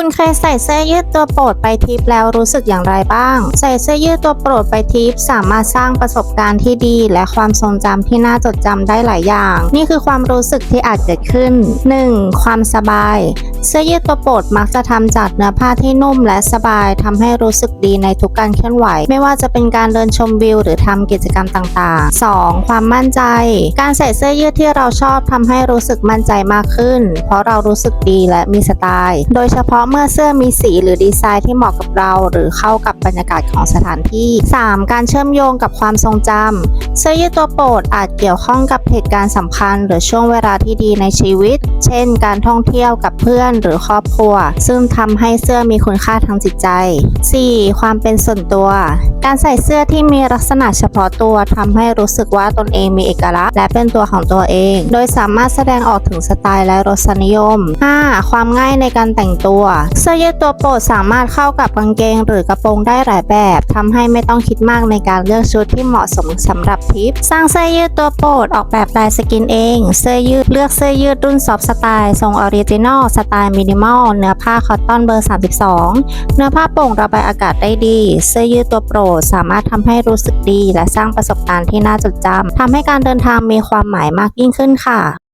คุณเคยใส่เสื้อยืดตัวโปรดไปทริปแล้วรู้สึกอย่างไรบ้าง ใส่เสื้อยืดตัวโปรดไปทริปสามารถสร้างประสบการณ์ที่ดี และความทรงจำที่น่าจดจำได้หลายอย่าง นี่คือความรู้สึกที่อาจเกิดขึ้น 1. ความสบายเสื้อยืดตัวโปรดมักจะทำจากเนื้อผ้าที่นุ่มและสบายทำให้รู้สึกดีในทุกการเคลื่อนไหว ไม่ว่าจะเป็นการเดินชมวิว หรือทำกิจกรรมต่างๆ 2. ความมั่นใจ การใส่เสื้อยืดที่เราชอบทำให้รู้สึกมั่นใจมากขึ้น เพราะเรารู้สึกดีและมีสไตล์ โดยเฉพาะเมื่อเสื้อมีสีหรือดีไซน์ที่เหมาะกับเรา หรือเข้ากับบรรยากาศของสถานที่ 3. การเชื่อมโยงกับความทรงจำเสื้อยืดตัวโปรดอาจเกี่ยวข้องกับเหตุการณ์สำคัญ หรือช่วงเวลาที่ดีในชีวิต เช่น การท่องเที่ยวกับเพื่อนหรือครอบครัว ซึ่งทำให้เสื้อมีคุณค่าทางจิตใจ 4. ความเป็นส่วนตัว การใส่เสื้อที่มีลักษณะเฉพาะตัวทำให้รู้สึกว่าตนเองมีเอกลักษณ์และเป็นตัวของตัวเอง โดยสามารถแสดงออกถึงสไตล์และรสนิยม 5. ความง่ายในการแต่งตัว เสื้อยืดตัวโปรดสามารถเข้ากับกางเกง หรือกระโปรงได้หลายแบบทำให้ไม่ต้องคิดมากในการเลือกชุดที่เหมาะสมสำหรับทริป สร้างเสื้อยืดตัวโปรดออกแบบลายสกินเอง เสื้อยืดเลือกเสื้อยืดรุ่นซอฟสไตล์ทรงออริจินอลสไตล์มินิมอลเนื้อผ้าคอตตอนเบอร์ 32 เนื้อผ้าโปร่งระบายอากาศได้ดี เสื้อยืดตัวโปรด สามารถทำให้รู้สึกดี และสร้างประสบการณ์ที่น่าจดจำทำให้การเดินทางมีความหมายมากยิ่งขึ้นค่ะ